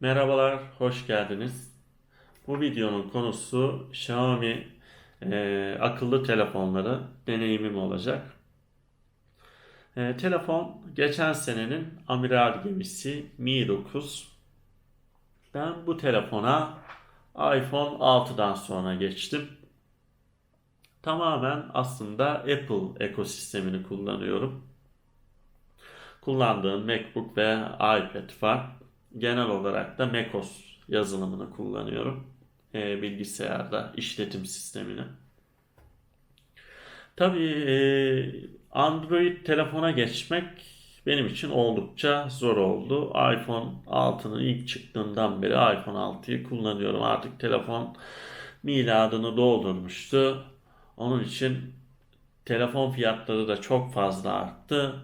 Merhabalar, hoş geldiniz. Bu videonun konusu Xiaomi e, akıllı telefonları deneyimim olacak. E, telefon geçen senenin amiral gemisi Mi 9. Ben bu telefona iPhone 6'dan sonra geçtim. Tamamen aslında Apple ekosistemini kullanıyorum. Kullandığım MacBook ve iPad var. Genel olarak da macOS yazılımını kullanıyorum. E, bilgisayarda işletim sistemini. Tabii e, Android telefona geçmek benim için oldukça zor oldu. iPhone 6'nın ilk çıktığından beri iPhone 6'yı kullanıyorum. Artık telefon miladını doldurmuştu. Onun için telefon fiyatları da çok fazla arttı.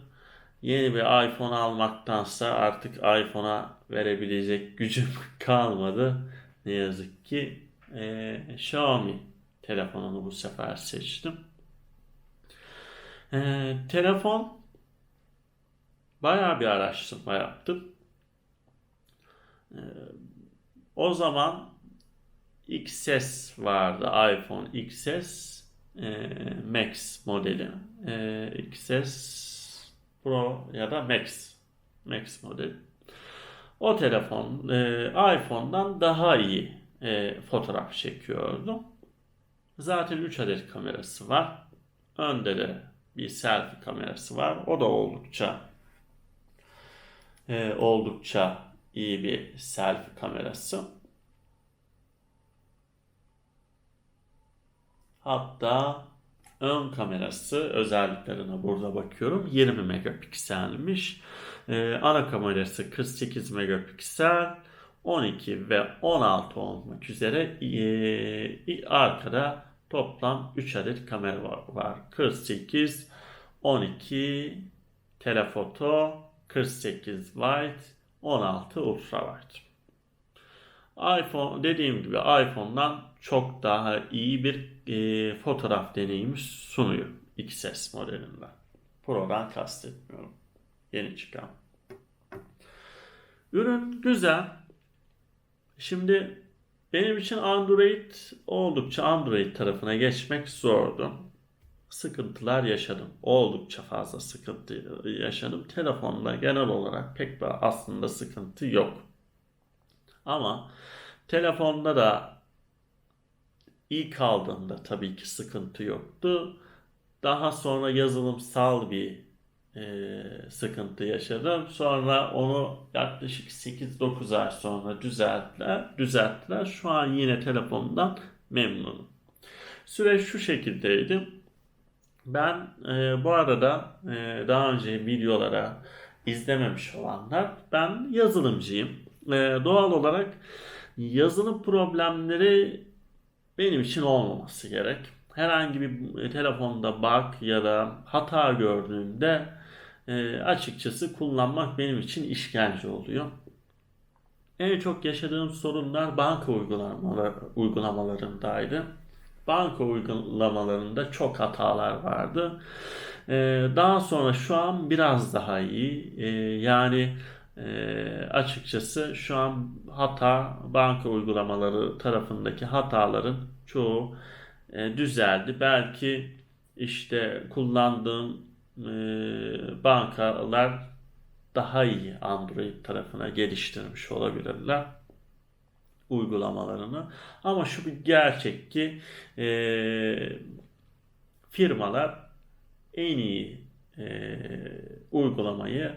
Yeni bir iPhone almaktansa artık iPhone'a verebilecek gücüm kalmadı. Ne yazık ki Ee, Xiaomi telefonunu bu sefer seçtim. Ee, telefon bayağı bir araştırma yaptım. Ee, o zaman XS vardı iPhone XS e, Max modeli. E, XS Pro ya da Max. Max modeli. O telefon e, iPhone'dan daha iyi e, fotoğraf çekiyordu. Zaten 3 adet kamerası var. Önde de bir selfie kamerası var. O da oldukça e, oldukça iyi bir selfie kamerası. Hatta ön kamerası özelliklerine burada bakıyorum. 20 megapikselmiş. Ee, ana kamerası 48 megapiksel. 12 ve 16 olmak üzere ee, arkada toplam 3 adet kamera var. var. 48, 12 telefoto, 48 wide, 16 ultra wide iPhone dediğim gibi iPhone'dan çok daha iyi bir e, fotoğraf deneyimi sunuyor XS modelinden. Pro'dan kastetmiyorum. Yeni çıkan. Ürün güzel. Şimdi benim için Android oldukça Android tarafına geçmek zordu. Sıkıntılar yaşadım. Oldukça fazla sıkıntı yaşadım. Telefonda genel olarak pek aslında sıkıntı yok. Ama telefonda da ilk aldığımda tabii ki sıkıntı yoktu. Daha sonra yazılımsal bir e, sıkıntı yaşadım. Sonra onu yaklaşık 8-9 ay sonra düzelttiler. Düzelttiler. Şu an yine telefondan memnunum. Süreç şu şekildeydi. Ben e, bu arada e, daha önce videolara izlememiş olanlar ben yazılımcıyım. E, doğal olarak yazılım problemleri benim için olmaması gerek. Herhangi bir telefonda bug ya da hata gördüğümde e, açıkçası kullanmak benim için işkence oluyor. En çok yaşadığım sorunlar banka uygulamalar, uygulamalarındaydı. Banka uygulamalarında çok hatalar vardı. E, daha sonra şu an biraz daha iyi. E, yani e, açıkçası şu an hata banka uygulamaları tarafındaki hataların çoğu e, düzeldi. Belki işte kullandığım e, bankalar daha iyi Android tarafına geliştirmiş olabilirler uygulamalarını. Ama şu bir gerçek ki e, firmalar en iyi e, uygulamayı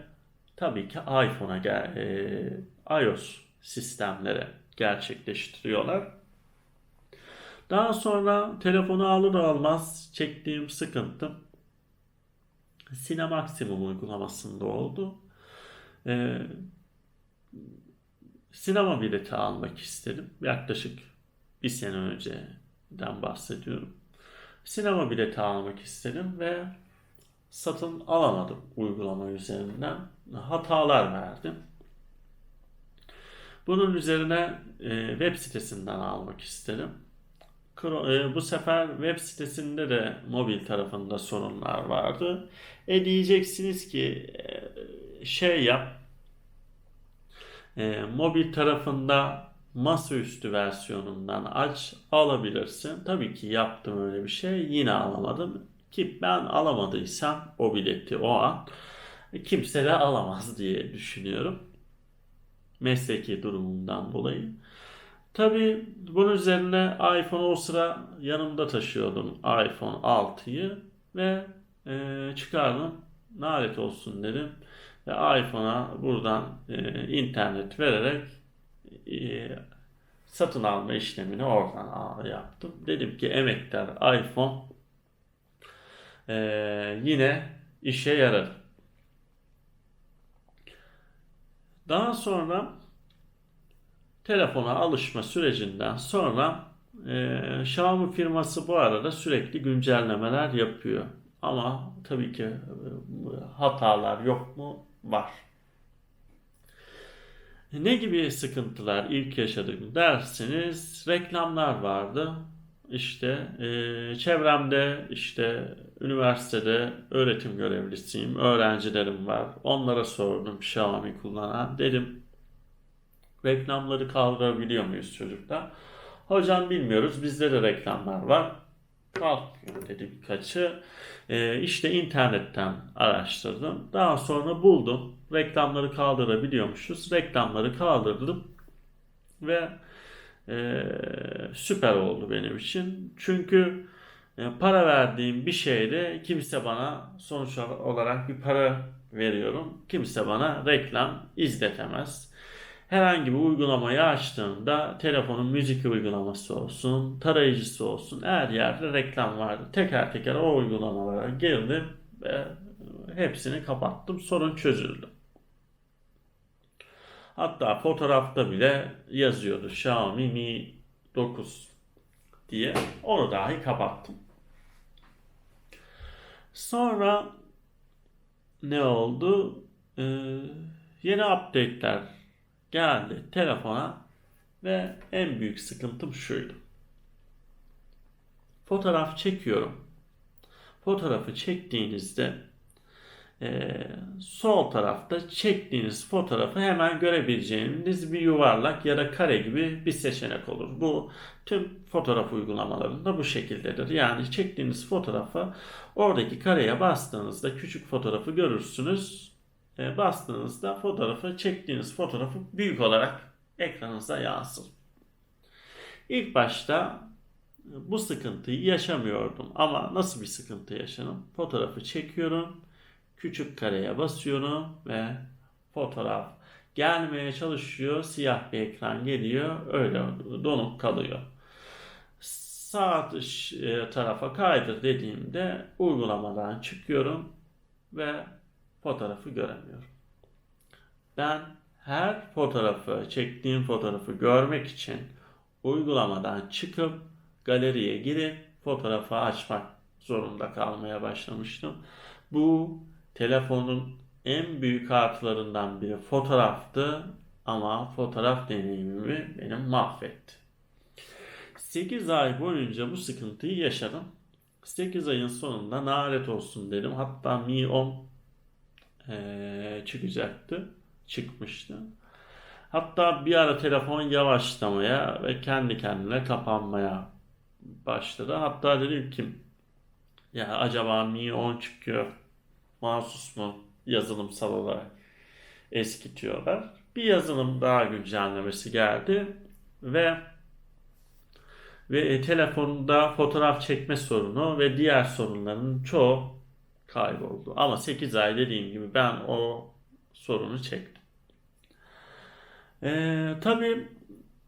tabii ki iPhone'a e, iOS sistemlere gerçekleştiriyorlar. Daha sonra telefonu alır almaz çektiğim sıkıntı Cinemaximum uygulamasında oldu. Ee, sinema bileti almak istedim. Yaklaşık bir sene önceden bahsediyorum. Sinema bileti almak istedim ve satın alamadım uygulama üzerinden. Hatalar verdim. Bunun üzerine e, web sitesinden almak istedim. E, bu sefer web sitesinde de mobil tarafında sorunlar vardı. E diyeceksiniz ki e, şey yap E, mobil tarafında masaüstü versiyonundan aç alabilirsin. Tabii ki yaptım öyle bir şey. Yine alamadım. Ki ben alamadıysam o bileti o an kimse de alamaz diye düşünüyorum. Mesleki durumumdan dolayı. Tabii bunun üzerine iPhone o sıra yanımda taşıyordum iPhone 6'yı ve e, çıkardım. Nalet olsun dedim. Ve iPhone'a buradan e, internet vererek e, satın alma işlemini oradan yaptım. Dedim ki emektar iPhone e, yine işe yarar. Daha sonra telefona alışma sürecinden sonra e, Xiaomi firması bu arada sürekli güncellemeler yapıyor. Ama tabii ki e, hatalar yok mu? Var. Ne gibi sıkıntılar ilk yaşadım derseniz reklamlar vardı. İşte e, çevremde işte üniversitede öğretim görevlisiyim, öğrencilerim var. Onlara sordum Xiaomi kullanan. Dedim reklamları kaldırabiliyor muyuz çocuklar? Hocam bilmiyoruz bizde de reklamlar var. Kalkmıyor dedi birkaçı. Ee, işte internetten araştırdım. Daha sonra buldum. Reklamları kaldırabiliyormuşuz. Reklamları kaldırdım ve e, süper oldu benim için. Çünkü e, para verdiğim bir şeyde kimse bana sonuç olarak bir para veriyorum. Kimse bana reklam izletemez. Herhangi bir uygulamayı açtığımda telefonun müzik uygulaması olsun, tarayıcısı olsun her yerde reklam vardı. Teker teker o uygulamalara girdim ve hepsini kapattım. Sorun çözüldü. Hatta fotoğrafta bile yazıyordu Xiaomi Mi 9 diye. Onu dahi kapattım. Sonra ne oldu? Ee, yeni update'ler geldi telefona ve en büyük sıkıntım şuydu. Fotoğraf çekiyorum. Fotoğrafı çektiğinizde eee, sol tarafta çektiğiniz fotoğrafı hemen görebileceğiniz bir yuvarlak ya da kare gibi bir seçenek olur. Bu tüm fotoğraf uygulamalarında bu şekildedir. Yani çektiğiniz fotoğrafa oradaki kareye bastığınızda küçük fotoğrafı görürsünüz. E, bastığınızda fotoğrafı çektiğiniz fotoğrafı büyük olarak ekranınıza yansır. İlk başta bu sıkıntıyı yaşamıyordum ama nasıl bir sıkıntı yaşadım? Fotoğrafı çekiyorum, küçük kareye basıyorum ve fotoğraf gelmeye çalışıyor, siyah bir ekran geliyor, öyle donup kalıyor. Sağ dış e, tarafa kaydır dediğimde uygulamadan çıkıyorum ve fotoğrafı göremiyorum. Ben her fotoğrafı, çektiğim fotoğrafı görmek için uygulamadan çıkıp galeriye girip fotoğrafı açmak zorunda kalmaya başlamıştım. Bu telefonun en büyük artılarından biri fotoğraftı ama fotoğraf deneyimimi benim mahvetti. 8 ay boyunca bu sıkıntıyı yaşadım. 8 ayın sonunda nalet olsun dedim. Hatta Mi 10 eee, çıkacaktı. Çıkmıştı. Hatta bir ara telefon yavaşlamaya ve kendi kendine kapanmaya başladı. Hatta dedim ki ya acaba Mi 10 çıkıyor. Mahsus mu yazılımsal olarak eskitiyorlar. Bir yazılım daha güncellemesi geldi ve ve e, telefonda fotoğraf çekme sorunu ve diğer sorunların çoğu kayboldu. Ama 8 ay dediğim gibi ben o sorunu çektim. Ee, tabii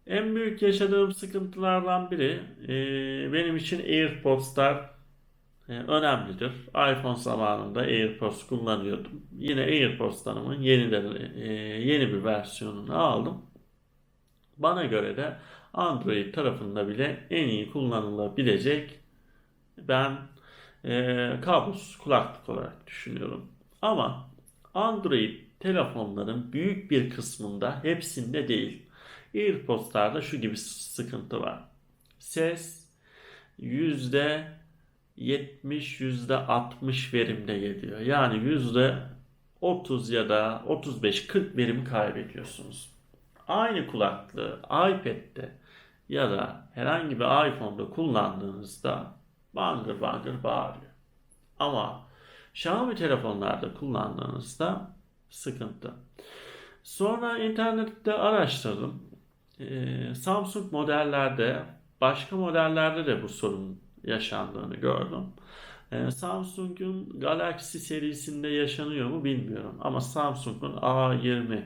en büyük yaşadığım sıkıntılardan biri e, benim için AirPods'lar önemlidir. iPhone zamanında AirPods kullanıyordum. Yine AirPods'larımın yenileri, e, yeni bir versiyonunu aldım. Bana göre de Android tarafında bile en iyi kullanılabilecek ben e, kablosuz kulaklık olarak düşünüyorum. Ama Android telefonların büyük bir kısmında hepsinde değil. AirPods'larda şu gibi sıkıntı var. Ses yüzde 70 yüzde 60 verimde geliyor. Yani yüzde 30 ya da 35-40 verim kaybediyorsunuz. aynı kulaklığı iPad'de ya da herhangi bir iPhone'da kullandığınızda bangır bangır bağırıyor. Ama Xiaomi telefonlarda kullandığınızda sıkıntı. Sonra internette araştırdım. Ee, Samsung modellerde, başka modellerde de bu sorun yaşandığını gördüm. Ee, Samsung'un Galaxy serisinde yaşanıyor mu bilmiyorum. Ama Samsung'un A20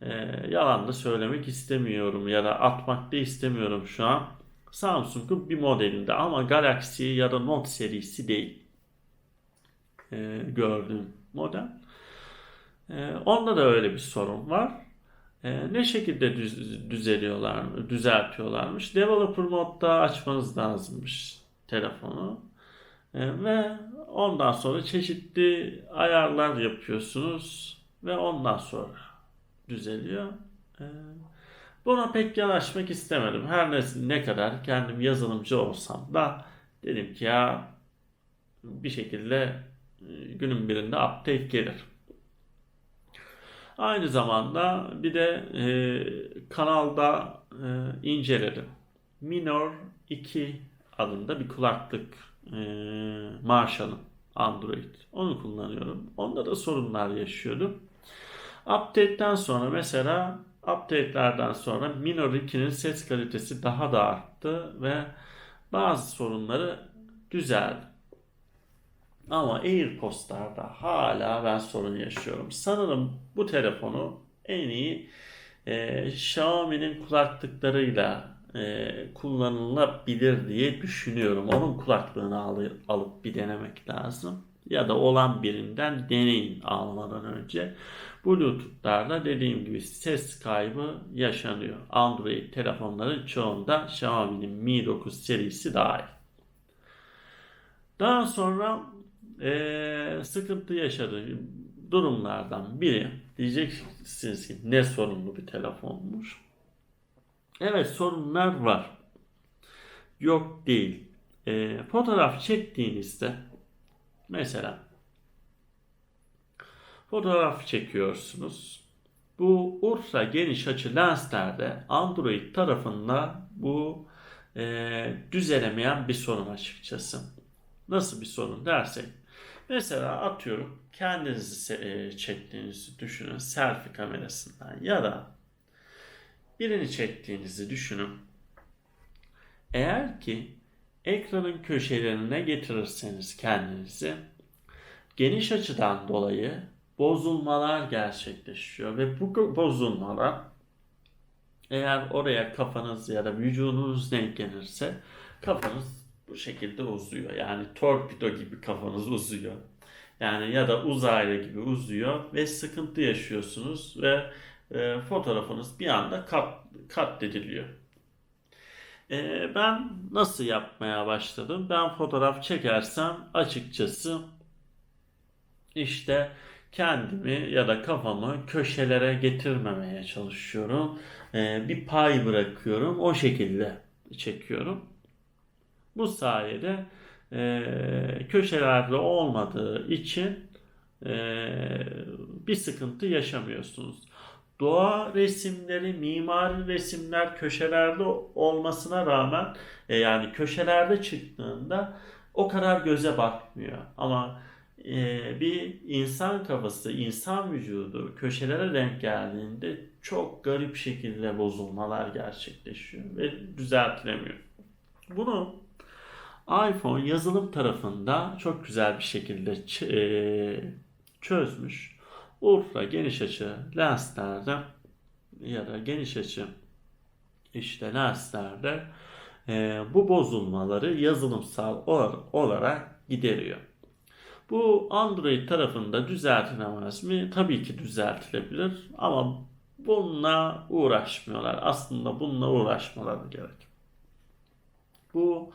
e, yalan da söylemek istemiyorum ya da atmak da istemiyorum şu an. Samsung'un bir modelinde ama Galaxy ya da Note serisi değil. E, gördüğüm model. E, onda da öyle bir sorun var. E, ne şekilde düz, düzeliyorlar, düzeltiyorlarmış? Developer modda açmanız lazımmış telefonu. E, ve ondan sonra çeşitli ayarlar yapıyorsunuz ve ondan sonra düzeliyor. E, buna pek yanaşmak istemedim. Her ne, ne kadar kendim yazılımcı olsam da dedim ki ya bir şekilde e, günün birinde update gelir. Aynı zamanda bir de e, kanalda e, inceledim. Minor 2 adında bir kulaklık e, Marshall'ın Android. Onu kullanıyorum. Onda da sorunlar yaşıyordum. Update'den sonra mesela update'lerden sonra Minor 2'nin ses kalitesi daha da arttı ve bazı sorunları düzeldi. Ama AirPods'larda hala ben sorun yaşıyorum. Sanırım bu telefonu en iyi e, Xiaomi'nin kulaklıklarıyla e, kullanılabilir diye düşünüyorum. Onun kulaklığını al, alıp bir denemek lazım. Ya da olan birinden deneyin almadan önce. Bluetooth'larla dediğim gibi ses kaybı yaşanıyor. Android telefonların çoğunda Xiaomi'nin Mi 9 serisi dahil. Daha sonra e, sıkıntı yaşadığı durumlardan biri diyeceksiniz ki ne sorunlu bir telefonmuş. Evet sorunlar var. Yok değil. E, fotoğraf çektiğinizde mesela fotoğraf çekiyorsunuz. Bu ultra geniş açı lenslerde Android tarafında bu e, düzelemeyen bir sorun açıkçası. Nasıl bir sorun dersek. Mesela atıyorum kendinizi e, çektiğinizi düşünün selfie kamerasından ya da birini çektiğinizi düşünün. Eğer ki ekranın köşelerine getirirseniz kendinizi geniş açıdan dolayı bozulmalar gerçekleşiyor ve bu bozulmalar eğer oraya kafanız ya da vücudunuz denk gelirse kafanız bu şekilde uzuyor. Yani torpido gibi kafanız uzuyor. Yani ya da uzaylı gibi uzuyor ve sıkıntı yaşıyorsunuz ve e, fotoğrafınız bir anda kat, katlediliyor. E, ben nasıl yapmaya başladım? Ben fotoğraf çekersem açıkçası işte kendimi ya da kafamı köşelere getirmemeye çalışıyorum. E, bir pay bırakıyorum. O şekilde çekiyorum. Bu sayede e, köşelerde olmadığı için e, bir sıkıntı yaşamıyorsunuz. Doğa resimleri, mimari resimler köşelerde olmasına rağmen e, yani köşelerde çıktığında o kadar göze batmıyor. Ama e, bir insan kafası, insan vücudu köşelere denk geldiğinde çok garip şekilde bozulmalar gerçekleşiyor ve düzeltilemiyor. Bunu iPhone yazılım tarafında çok güzel bir şekilde e, çözmüş. Ultra geniş açı lenslerde ya da geniş açı işte lenslerde e, bu bozulmaları yazılımsal olarak gideriyor. Bu Android tarafında düzeltilemez mi? Tabii ki düzeltilebilir ama bununla uğraşmıyorlar. Aslında bununla uğraşmaları gerek. Bu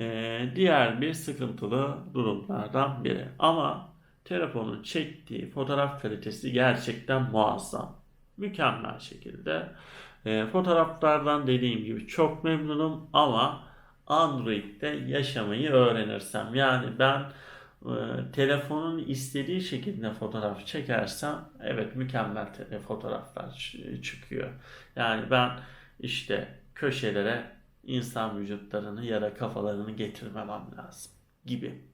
e, diğer bir sıkıntılı durumlardan biri. Ama telefonun çektiği fotoğraf kalitesi gerçekten muazzam. Mükemmel şekilde. E, fotoğraflardan dediğim gibi çok memnunum ama Android'de yaşamayı öğrenirsem yani ben e, telefonun istediği şekilde fotoğraf çekersem evet mükemmel fotoğraflar çıkıyor. Yani ben işte köşelere insan vücutlarını ya da kafalarını getirmemem lazım gibi.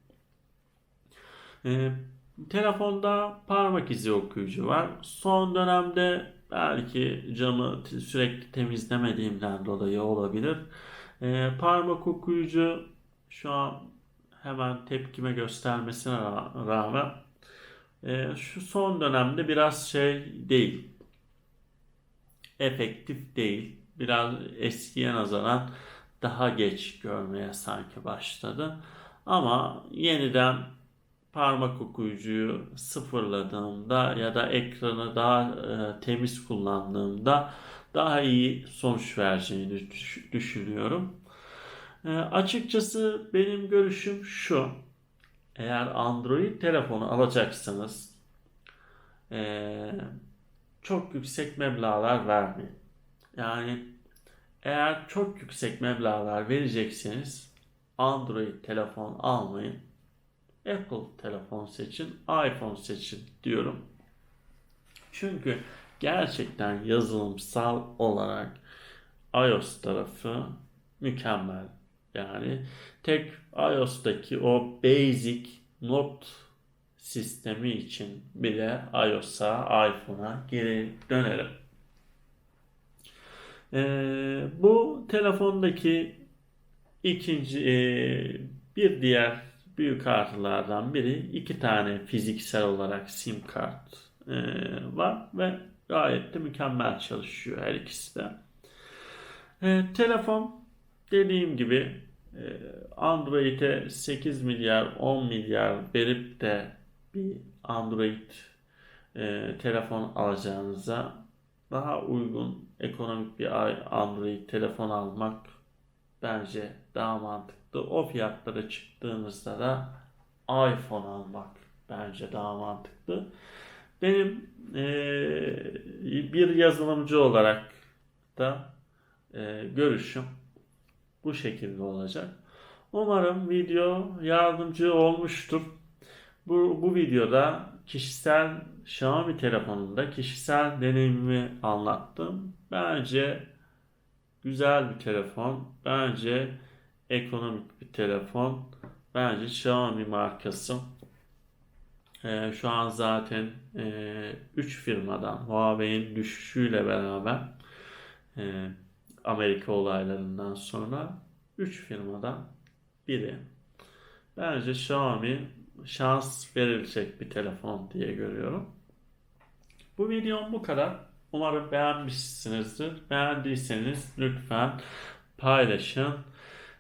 E, telefonda parmak izi okuyucu var. Son dönemde belki camı sürekli temizlemediğimden dolayı olabilir. E, parmak okuyucu şu an hemen tepkime göstermesine ra- rağmen e, şu son dönemde biraz şey değil. Efektif değil. Biraz eskiye nazaran daha geç görmeye sanki başladı. Ama yeniden parmak okuyucuyu sıfırladığımda ya da ekranı daha e, temiz kullandığımda daha iyi sonuç vereceğini düş- düşünüyorum. E, açıkçası benim görüşüm şu. Eğer Android telefonu alacaksanız e, çok yüksek meblağlar vermeyin. Yani eğer çok yüksek meblağlar verecekseniz Android telefon almayın. Apple telefon seçin, iPhone seçin diyorum. Çünkü gerçekten yazılımsal olarak iOS tarafı mükemmel. Yani tek iOS'taki o basic not sistemi için bile iOS'a, iPhone'a geri dönelim. Ee, bu telefondaki ikinci e, bir diğer büyük artılardan biri iki tane fiziksel olarak sim kart e, var ve gayet de mükemmel çalışıyor her ikisi de. E, telefon dediğim gibi e, Android'e 8 milyar 10 milyar verip de bir Android e, telefon alacağınıza daha uygun ekonomik bir Android telefon almak bence daha mantıklı. O fiyatlara çıktığınızda da iPhone almak bence daha mantıklı. Benim e, bir yazılımcı olarak da e, görüşüm bu şekilde olacak. Umarım video yardımcı olmuştur. Bu, bu videoda kişisel Xiaomi telefonunda kişisel deneyimimi anlattım. Bence güzel bir telefon. Bence ekonomik bir telefon. Bence Xiaomi markası. Ee, şu an zaten 3 firmadan Huawei'in düşüşüyle beraber e, Amerika olaylarından sonra 3 firmadan biri. Bence Xiaomi şans verilecek bir telefon diye görüyorum. Bu videom bu kadar. Umarım beğenmişsinizdir. Beğendiyseniz lütfen paylaşın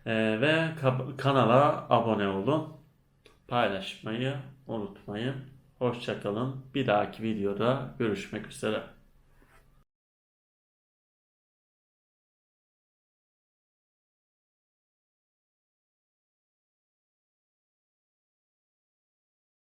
Ee, ve ka- kanala abone olun. Paylaşmayı unutmayın. Hoşçakalın. Bir dahaki videoda görüşmek üzere.